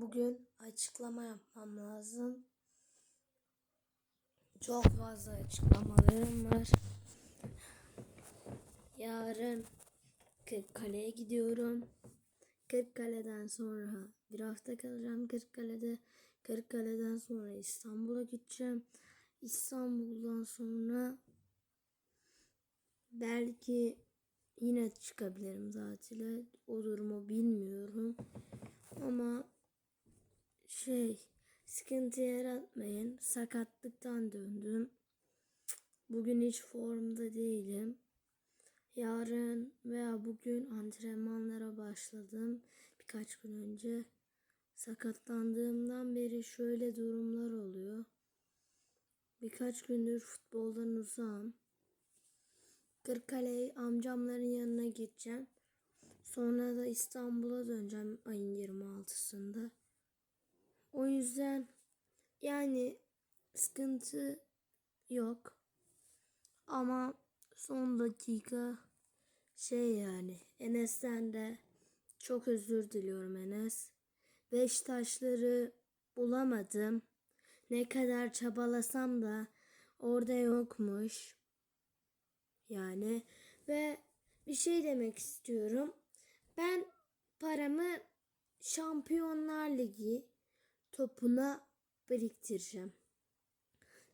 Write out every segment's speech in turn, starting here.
Bugün açıklama yapmam lazım. Çok fazla açıklamalarım var. Yarın Kırıkkale'ye gidiyorum. Kırıkkale'den sonra bir hafta kalacağım Kırıkkale'de. Kırıkkale'den sonra İstanbul'a gideceğim. İstanbul'dan sonra belki yine çıkabilirim tatile. O durumu bilmiyorum. Şey sıkıntı yaratmayın. Sakatlıktan döndüm. Bugün hiç formda değilim. Yarın veya bugün antrenmanlara başladım. Birkaç gün önce. Sakatlandığımdan beri şöyle durumlar oluyor. Birkaç gündür futboldan uzağım. Kırıkkale amcamların yanına gideceğim. Sonra da İstanbul'a döneceğim ayın 26'sında. O yüzden yani sıkıntı yok. Ama son dakika şey yani Enes'ten de çok özür diliyorum Enes. Beşiktaşları bulamadım. Ne kadar çabalasam da orada yokmuş. Yani ve bir şey demek istiyorum. Ben paramı Şampiyonlar Ligi topuna biriktireceğim.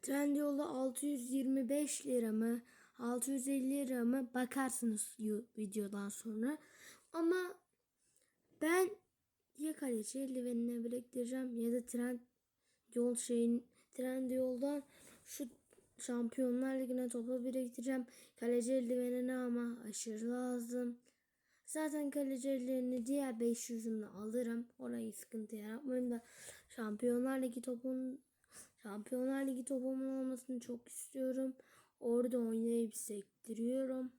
Trendyol'da 625 lira mı 650 lira mı bakarsınız videodan sonra. Ama ben ya kaleci eldivenine biriktireceğim ya da trend yol şeyin trend yoldan şu Şampiyonlar Ligi'ne topu biriktireceğim. Kaleci eldivenini ama aşırı lazım. Zaten kaleci eldivenini diğer 500'ümle alırım. Orayı sıkıntı yaratmayın da Şampiyonlar Ligi topun Şampiyonlar Ligi topumun olmasını çok istiyorum. Orada oynayıp sektiriyorum.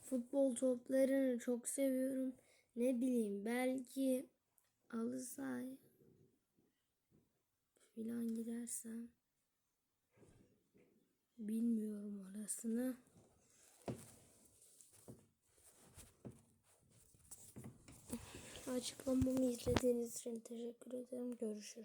Futbol toplarını çok seviyorum. Ne bileyim belki alırsa filan gidersem bilmiyorum orasını. Açıklamamı izlediğiniz için teşekkür ederim. Görüşürüz.